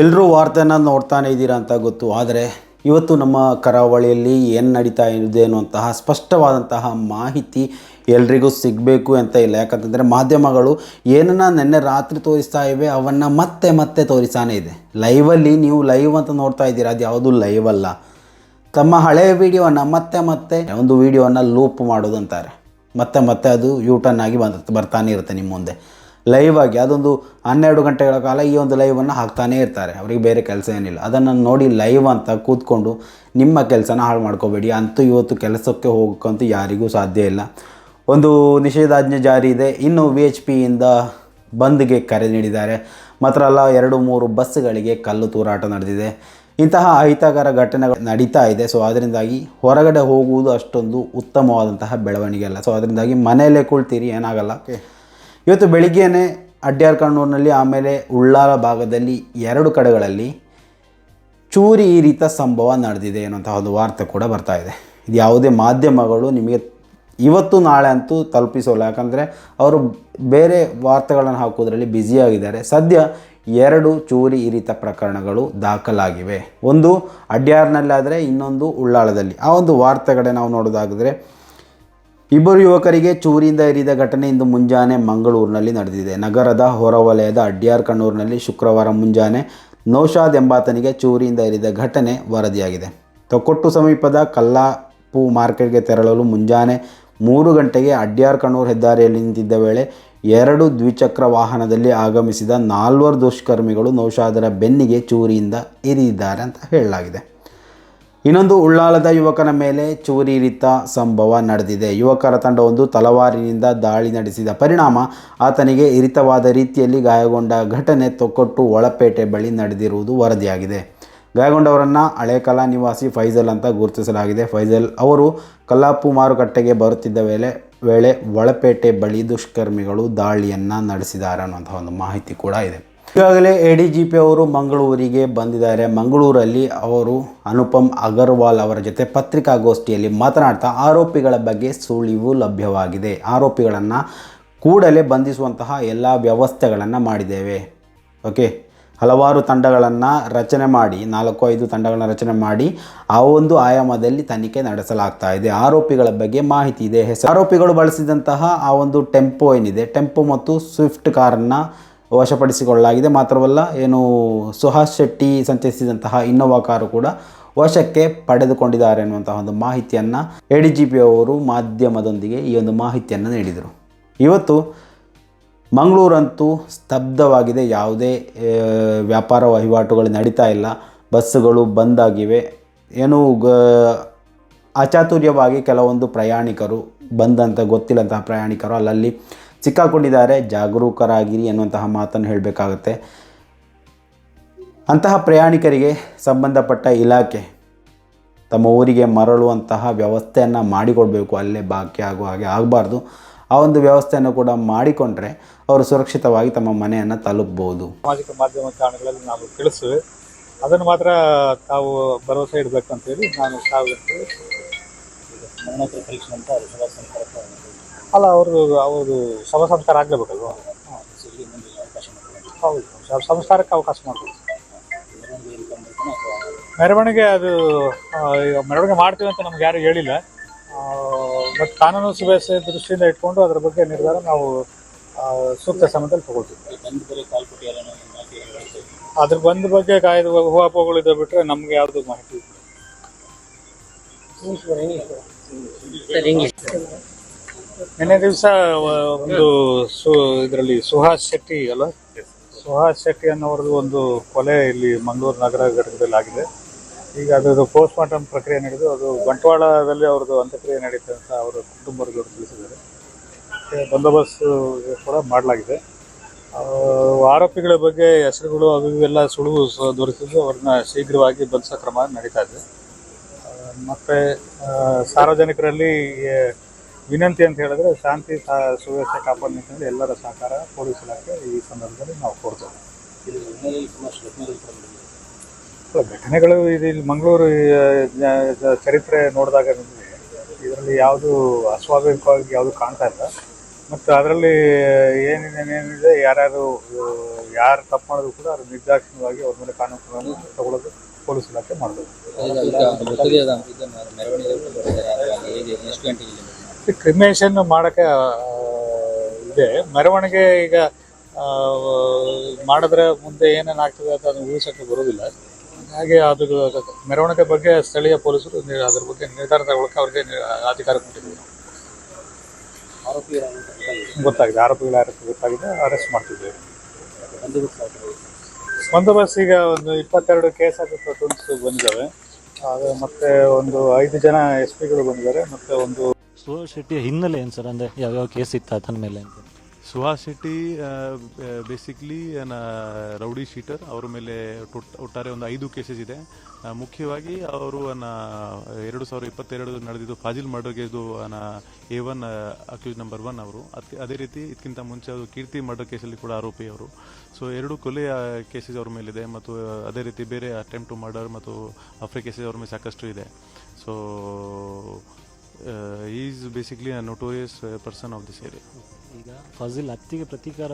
ಎಲ್ಲರೂ ವಾರ್ತೆನ ನೋಡ್ತಾನೆ ಇದ್ದೀರಾ ಅಂತ ಗೊತ್ತು. ಆದರೆ ಇವತ್ತು ನಮ್ಮ ಕರಾವಳಿಯಲ್ಲಿ ಏನು ನಡೀತಾ ಇದೆ ಅನ್ನುವಂತಹ ಸ್ಪಷ್ಟವಾದಂತಹ ಮಾಹಿತಿ ಎಲ್ರಿಗೂ ಸಿಗಬೇಕು ಅಂತ ಇಲ್ಲ. ಯಾಕಂತಂದರೆ ಮಾಧ್ಯಮಗಳು ಏನನ್ನ ನಿನ್ನೆ ರಾತ್ರಿ ತೋರಿಸ್ತಾ ಇವೆ, ಅವನ್ನು ಮತ್ತೆ ಮತ್ತೆ ತೋರಿಸ್ತಾನೆ ಇದೆ. ಲೈವಲ್ಲಿ ನೀವು ಲೈವ್ ಅಂತ ನೋಡ್ತಾ ಇದ್ದೀರಾ, ಅದು ಯಾವುದು ಲೈವ್ ಅಲ್ಲ. ತಮ್ಮ ಹಳೆಯ ವಿಡಿಯೋವನ್ನು ಮತ್ತೆ ಮತ್ತೆ ಒಂದು ವಿಡಿಯೋನ ಲೂಪ್ ಮಾಡೋದು ಅಂತಾರೆ ಮತ್ತೆ ಮತ್ತೆ ಅದು ಯೂಟರ್ನ್ ಆಗಿ ಬಂದ ಬರ್ತಾನೆ ಇರುತ್ತೆ ನಿಮ್ಮ ಮುಂದೆ. ಲೈವ್ ಆಗಿ, ಅದೊಂದು ಹನ್ನೆರಡು ಗಂಟೆಗಳ ಕಾಲ ಈ ಒಂದು ಲೈವನ್ನು ಹಾಕ್ತಾನೇ ಇರ್ತಾರೆ. ಅವರಿಗೆ ಬೇರೆ ಕೆಲಸ ಏನಿಲ್ಲ. ಅದನ್ನು ನೋಡಿ ಲೈವ್ ಅಂತ ಕೂತ್ಕೊಂಡು ನಿಮ್ಮ ಕೆಲಸನ ಹಾಳು ಮಾಡ್ಕೋಬೇಡಿ. ಅಂತೂ ಇವತ್ತು ಕೆಲಸಕ್ಕೆ ಹೋಗೋಕ್ಕಂತೂ ಯಾರಿಗೂ ಸಾಧ್ಯ ಇಲ್ಲ. ಒಂದು ನಿಷೇಧಾಜ್ಞೆ ಜಾರಿ ಇದೆ. ಇನ್ನು ವಿ ಎಚ್ ಪಿಯಿಂದ ಬಂದ್ಗೆ ಕರೆ ನೀಡಿದ್ದಾರೆ. ಮಾತ್ರ ಅಲ್ಲ, ಎರಡು ಮೂರು ಬಸ್ಗಳಿಗೆ ಕಲ್ಲು ತೂರಾಟ ನಡೆದಿದೆ. ಇಂತಹ ಅಹಿತಕರ ಘಟನೆಗಳು ನಡೀತಾ ಇದೆ. ಸೊ ಅದರಿಂದಾಗಿ ಹೊರಗಡೆ ಹೋಗುವುದು ಅಷ್ಟೊಂದು ಉತ್ತಮವಾದಂತಹ ಬೆಳವಣಿಗೆ ಅಲ್ಲ. ಸೊ ಅದರಿಂದಾಗಿ ಮನೆಯಲ್ಲೇ ಕುಳ್ತೀರಿ, ಏನಾಗಲ್ಲ. ಇವತ್ತು ಬೆಳಿಗ್ಗೆಯೇ ಅಡ್ಯಾರ್ ಕಣ್ಣೂರಿನಲ್ಲಿ ಆಮೇಲೆ ಉಳ್ಳಾಲ ಭಾಗದಲ್ಲಿ ಎರಡು ಕಡೆಗಳಲ್ಲಿ ಚೂರಿ ಈ ರೀತಿಯ ಸಂಭವ ನಡೆದಿದೆ ಅನ್ನುವಂತಹ ಒಂದು ವಾರ್ತೆ ಕೂಡ ಬರ್ತಾ ಇದೆ. ಇದು ಯಾವುದೇ ಮಾಧ್ಯಮಗಳು ನಿಮಗೆ ಇವತ್ತು ನಾಳೆ ಅಂತೂ ತಲುಪಿಸೋಲ್ಲ. ಯಾಕಂದರೆ ಅವರು ಬೇರೆ ವಾರ್ತೆಗಳನ್ನು ಹಾಕೋದ್ರಲ್ಲಿ ಬ್ಯುಸಿಯಾಗಿದ್ದಾರೆ ಸದ್ಯ ಎರಡು ಚೂರಿ ಈ ರೀತ ಪ್ರಕರಣಗಳು ದಾಖಲಾಗಿವೆ. ಒಂದು ಅಡ್ಯಾರ್ನಲ್ಲಾದರೆ ಇನ್ನೊಂದು ಉಳ್ಳಾಳದಲ್ಲಿ ಆ ಒಂದು ವಾರ್ತೆಗಳೇ ನಾವು ನೋಡೋದಾಗಿದ್ರೆ ಇಬ್ಬರು ಯುವಕರಿಗೆ ಚೂರಿಯಿಂದ ಇರಿದ ಘಟನೆ ಇಂದು ಮುಂಜಾನೆ ಮಂಗಳೂರಿನಲ್ಲಿ ನಡೆದಿದೆ. ನಗರದ ಹೊರವಲಯದ ಅಡ್ಯಾರ್ ಕಣ್ಣೂರಿನಲ್ಲಿ ಶುಕ್ರವಾರ ಮುಂಜಾನೆ ನೌಶಾದ್ ಎಂಬಾತನಿಗೆ ಚೂರಿಯಿಂದ ಇರಿದ ಘಟನೆ ವರದಿಯಾಗಿದೆ. ತೊಕ್ಕೊಟ್ಟು ಸಮೀಪದ ಕಲ್ಲಾಪು ಮಾರ್ಕೆಟ್ಗೆ ತೆರಳಲು ಮುಂಜಾನೆ ಮೂರು ಗಂಟೆಗೆ ಅಡ್ಯಾರ್ ಕಣ್ಣೂರು ಹೆದ್ದಾರಿಯಲ್ಲಿ ನಿಂತಿದ್ದ ವೇಳೆ ಎರಡು ದ್ವಿಚಕ್ರ ವಾಹನದಲ್ಲಿ ಆಗಮಿಸಿದ ನಾಲ್ವರು ದುಷ್ಕರ್ಮಿಗಳು ನೌಶಾದರ ಬೆನ್ನಿಗೆ ಚೂರಿಯಿಂದ ಇರಿದಿದ್ದಾರೆ ಅಂತ ಹೇಳಲಾಗಿದೆ. ಇನ್ನೊಂದು ಉಳ್ಳಾಲದ ಯುವಕನ ಮೇಲೆ ಚೂರಿರಿತ ಸಂಭವ ನಡೆದಿದೆ. ಯುವಕರ ತಂಡವೊಂದು ತಲವಾರಿನಿಂದ ದಾಳಿ ನಡೆಸಿದ ಪರಿಣಾಮ ಆತನಿಗೆ ಇರಿತವಾದ ರೀತಿಯಲ್ಲಿ ಗಾಯಗೊಂಡ ಘಟನೆ ತೊಕ್ಕೊಟ್ಟು ಒಳಪೇಟೆ ಬಳಿ ನಡೆದಿರುವುದು ವರದಿಯಾಗಿದೆ. ಗಾಯಗೊಂಡವರನ್ನು ಹಳೇಕಲಾ ನಿವಾಸಿ ಫೈಜಲ್ ಅಂತ ಗುರುತಿಸಲಾಗಿದೆ. ಫೈಜಲ್ ಅವರು ಕಲ್ಲಾಪು ಮಾರುಕಟ್ಟೆಗೆ ಬರುತ್ತಿದ್ದ ವೇಳೆ ವೇಳೆ ಒಳಪೇಟೆ ಬಳಿ ದುಷ್ಕರ್ಮಿಗಳು ದಾಳಿಯನ್ನು ನಡೆಸಿದ್ದಾರೆ ಅನ್ನುವಂಥ ಒಂದು ಮಾಹಿತಿ ಕೂಡ ಇದೆ. ಈಗಾಗಲೇ ಎ ಡಿ ಜಿ ಪಿ ಅವರು ಮಂಗಳೂರಿಗೆ ಬಂದಿದ್ದಾರೆ. ಮಂಗಳೂರಲ್ಲಿ ಅವರು ಅನುಪಮ್ ಅಗರ್ವಾಲ್ ಅವರ ಜೊತೆ ಪತ್ರಿಕಾಗೋಷ್ಠಿಯಲ್ಲಿ ಮಾತನಾಡ್ತಾ ಆರೋಪಿಗಳ ಬಗ್ಗೆ ಸುಳಿವು ಲಭ್ಯವಾಗಿದೆ. ಆರೋಪಿಗಳನ್ನು ಕೂಡಲೇ ಬಂಧಿಸುವಂತಹ ಎಲ್ಲ ವ್ಯವಸ್ಥೆಗಳನ್ನು ಮಾಡಿದ್ದೇವೆ. ಓಕೆ? ಹಲವಾರು ತಂಡಗಳನ್ನು ರಚನೆ ಮಾಡಿ, ನಾಲ್ಕು ಐದು ತಂಡಗಳನ್ನು ರಚನೆ ಮಾಡಿ ಆ ಒಂದು ಆಯಾಮದಲ್ಲಿ ತನಿಖೆ ನಡೆಸಲಾಗ್ತಾ ಇದೆ. ಆರೋಪಿಗಳ ಬಗ್ಗೆ ಮಾಹಿತಿ ಇದೆ. ಹೆಸರು ಆರೋಪಿಗಳು ಬಳಸಿದಂತಹ ಆ ಒಂದು ಟೆಂಪೋ ಏನಿದೆ, ಟೆಂಪೋ ಮತ್ತು ಸ್ವಿಫ್ಟ್ ಕಾರನ್ನು ವಶಪಡಿಸಿಕೊಳ್ಳಲಾಗಿದೆ. ಮಾತ್ರವಲ್ಲ, ಏನು ಸುಹಾಸ್ ಶೆಟ್ಟಿ ಸಂಚರಿಸಿದಂತಹ ಇನ್ನೋವಾ ಕಾರು ಕೂಡ ವಶಕ್ಕೆ ಪಡೆದುಕೊಂಡಿದ್ದಾರೆ ಅನ್ನುವಂತಹ ಒಂದು ಮಾಹಿತಿಯನ್ನು ಎ ಡಿ ಜಿ ಪಿ ಅವರು ಮಾಧ್ಯಮದೊಂದಿಗೆ ಈ ಒಂದು ಮಾಹಿತಿಯನ್ನು ನೀಡಿದರು. ಇವತ್ತು ಮಂಗಳೂರಂತೂ ಸ್ತಬ್ಧವಾಗಿದೆ. ಯಾವುದೇ ವ್ಯಾಪಾರ ವಹಿವಾಟುಗಳು ನಡೀತಾ ಇಲ್ಲ. ಬಸ್ಸುಗಳು ಬಂದಾಗಿವೆ ಏನು ಗ, ಅಚಾತುರ್ಯವಾಗಿ ಕೆಲವೊಂದು ಪ್ರಯಾಣಿಕರು ಬಂದಂಥ ಗೊತ್ತಿಲ್ಲಂತಹ ಪ್ರಯಾಣಿಕರು ಅಲ್ಲಲ್ಲಿ ಸಿಕ್ಕಾಕೊಂಡಿದ್ದಾರೆ ಜಾಗರೂಕರಾಗಿರಿ ಅನ್ನುವಂತಹ ಮಾತನ್ನು ಹೇಳಬೇಕಾಗುತ್ತೆ. ಅಂತಹ ಪ್ರಯಾಣಿಕರಿಗೆ ಸಂಬಂಧಪಟ್ಟ ಇಲಾಖೆ ತಮ್ಮ ಊರಿಗೆ ಮರಳುವಂತಹ ವ್ಯವಸ್ಥೆಯನ್ನು ಮಾಡಿಕೊಡಬೇಕು ಅಲ್ಲೇ ಬಾಕಿ ಆಗುವ ಹಾಗೆ ಆಗಬಾರ್ದು. ಆ ಒಂದು ವ್ಯವಸ್ಥೆಯನ್ನು ಕೂಡ ಮಾಡಿಕೊಂಡ್ರೆ ಅವರು ಸುರಕ್ಷಿತವಾಗಿ ತಮ್ಮ ಮನೆಯನ್ನು ತಲುಪಬಹುದು ಸಾಮಾಜಿಕ ಮಾಧ್ಯಮ ಕಾರಣಗಳಲ್ಲಿ ನಾವು ತಿಳಿಸುವೆ. ಅದನ್ನು ಮಾತ್ರ ತಾವು ಭರವಸೆ ಇಡಬೇಕು ಅಂತೇಳಿ ನಾನು ತಾವು ಪರೀಕ್ಷೆ ಅಂತ ಅಲ್ಲ ಅವ್ರದ್ದು ಅವರು ಶವ ಸಂಸ್ಕಾರ ಆಗಲೇಬೇಕಲ್ವ? ಹೌದು ಸಂಸ್ಕಾರಕ್ಕೆ ಅವಕಾಶ ಮಾಡ್ಬೋದು. ಮೆರವಣಿಗೆ ಅದು ಈಗ ಮೆರವಣಿಗೆ ಮಾಡ್ತೀವಿ ಅಂತ ನಮ್ಗೆ ಯಾರು ಹೇಳಿಲ್ಲ. ಬಟ್ ಕಾನೂನು ಸುವ್ಯವಸ್ಥೆ ದೃಷ್ಟಿಯಿಂದ ಇಟ್ಕೊಂಡು ಅದರ ಬಗ್ಗೆ ನಿರ್ಧಾರ ನಾವು ಸೂಕ್ತ ಸಮಯದಲ್ಲಿ ತಗೊಳ್ತೀವಿ. ಅದ್ರ ಬಂದ ಬಗ್ಗೆ ಕಾಯ್ದು ಇದ್ದ ಬಿಟ್ಟರೆ ನಮ್ಗೆ ಯಾವುದು ಮಾಹಿತಿ ಇಲ್ಲ. ನಿನ್ನೆ ದಿವಸ ಒಂದು ಸು ಇದರಲ್ಲಿ ಸುಹಾಸ್ ಶೆಟ್ಟಿ ಅಲ್ಲ? ಸುಹಾಸ್ ಶೆಟ್ಟಿ ಅನ್ನೋರದ್ದು ಒಂದು ಕೊಲೆ ಇಲ್ಲಿ ಮಂಗಳೂರು ನಗರ ಘಟಕದಲ್ಲಿ ಆಗಿದೆ. ಈಗ ಅದರದ್ದು ಪೋಸ್ಟ್ ಮಾರ್ಟಮ್ ಪ್ರಕ್ರಿಯೆ ನಡೆದು ಅದು ಬಂಟ್ವಾಳದಲ್ಲಿ ಅವ್ರದ್ದು ಅಂತ್ಯಕ್ರಿಯೆ ನಡೀತದೆ ಅಂತ ಅವರ ಕುಟುಂಬದವರು ತಿಳಿಸಿದ್ದಾರೆ. ಮತ್ತೆ ಬಂದೋಬಸ್ತ್ ಕೂಡ ಮಾಡಲಾಗಿದೆ. ಆರೋಪಿಗಳ ಬಗ್ಗೆ ಹೆಸರುಗಳು ಅದು ಇವೆಲ್ಲ ಸುಳಿವು ದೊರೆತಿದ್ದು ಅವ್ರನ್ನ ಶೀಘ್ರವಾಗಿ ಬಂಧಿಸೋ ಕ್ರಮ ನಡೀತಾ ಇದೆ. ಮತ್ತು ಸಾರ್ವಜನಿಕರಲ್ಲಿ ವಿನಂತಿ ಅಂತ ಹೇಳಿದ್ರೆ ಶಾಂತಿ ಸುವ್ಯವಸ್ಥೆ ಕಾಪಾಡ ನಿಟ್ಟಿನಲ್ಲಿ ಎಲ್ಲರ ಸಹಕಾರ ಪೊಲೀಸ್ ಇಲಾಖೆ ಈ ಸಂದರ್ಭದಲ್ಲಿ ನಾವು ಕೋರ್ತೇವೆ ಸುಮಾರು ಘಟನೆಗಳು ಇದು ಇಲ್ಲಿ ಮಂಗಳೂರು ಚರಿತ್ರೆ ನೋಡಿದಾಗ ನಿಮಗೆ ಇದರಲ್ಲಿ ಯಾವುದು ಅಸ್ವಾಭಾವಿಕವಾಗಿ ಯಾವುದು ಕಾಣ್ತಾ ಇಲ್ಲ. ಮತ್ತು ಅದರಲ್ಲಿ ಏನೇನೇನಿದೆ ಯಾರ್ಯಾರು ಯಾರು ತಪ್ಪು ಮಾಡಿದ್ರು ಕೂಡ ಅದು ನಿರ್ದಾಕ್ಷಿಣ್ಯವಾಗಿ ಅವ್ರ ಮೇಲೆ ಕಾನೂನು ಕ್ರಮ ತಗೊಳ್ಳೋದು ಪೊಲೀಸ್ ಇಲಾಖೆ ಮಾಡಬೇಕು ಕ್ರಿಮೇಷನ್ ಮಾಡಕ್ಕೆ ಇದೆ. ಮೆರವಣಿಗೆ ಈಗ ಮಾಡಿದ್ರೆ ಮುಂದೆ ಏನೇನು ಆಗ್ತದೆ ಅಂತ ಅದನ್ನು ಊಹಿಸೋಕ್ಕೆ ಬರೋದಿಲ್ಲ ಹಾಗೆ ಅದು, ಮೆರವಣಿಗೆ ಬಗ್ಗೆ ಸ್ಥಳೀಯ ಪೊಲೀಸರು ಅದ್ರ ಬಗ್ಗೆ ನಿರ್ಧಾರ ತಗೊಳಕ್ಕೆ ಅವ್ರಿಗೆ ಅಧಿಕಾರ ಕೊಟ್ಟಿದ್ದೀವಿ. ಗೊತ್ತಾಗಿದೆ. ಆರೋಪಿಗಳು ಗೊತ್ತಾಗಿದೆ. ಅರೆಸ್ಟ್ ಮಾಡ್ತಿದ್ದೇವೆ. ಬಂದೋಬಸ್ತ್ ಈಗ ಒಂದು ಇಪ್ಪತ್ತೆರಡು ಕೇಸ್ ಆಗಿ ಪ್ಲಟೂನ್ಸ್ ಬಂದಿದ್ದಾವೆ. ಅದು ಮತ್ತೆ ಒಂದು ಐದು ಜನ ಎಸ್ ಪಿಗಳು ಬಂದಿದ್ದಾರೆ. ಮತ್ತೆ ಒಂದು ಸುಹಾಸ್ ಶೆಟ್ಟಿಯ ಹಿನ್ನೆಲೆ ಏನು ಸರ್? ಅಂದರೆ ಯಾವ್ಯಾವ ಕೇಸ್ ಇತ್ತು ಆತನ ಮೇಲೆ ಅಂತ? Suhas Shetty basically rowdy sheeter. ಅವ್ರ ಮೇಲೆ ಟೊಟ್- ಒಟ್ಟಾರೆ ಒಂದು ಐದು ಕೇಸಸ್ ಇದೆ. ಮುಖ್ಯವಾಗಿ ಅವರು ಎರಡು ಸಾವಿರದ ಇಪ್ಪತ್ತೆರಡು ನಡೆದಿದ್ದು ಫಾಜಿಲ್ ಮರ್ಡರ್ ಕೇಸ್ದು ನ A one accuse number one ಅವರು. ಅದಕ್ಕೆ ಅದೇ ರೀತಿ ಇದಕ್ಕಿಂತ ಮುಂಚೆ ಅದು ಕೀರ್ತಿ ಮರ್ಡರ್ ಕೇಸಲ್ಲಿ ಕೂಡ ಆರೋಪಿ ಅವರು. ಸೊ ಎರಡು ಕೊಲೆಯ ಕೇಸಸ್ ಅವ್ರ ಮೇಲಿದೆ ಮತ್ತು ಅದೇ ರೀತಿ ಬೇರೆ ಅಟೆಂಪ್ಟ್ ಟು ಮರ್ಡರ್ ಮತ್ತು ಅಫ್ರೆ ಕೇಸಸ್ ಅವ್ರ ಮೇಲೆ ಸಾಕಷ್ಟು ಇದೆ. So is basically a notorious person of this area ಈಗ ಫಜಿಲ್ ಹತ್ತಿಗೆ ಪ್ರತೀಕಾರ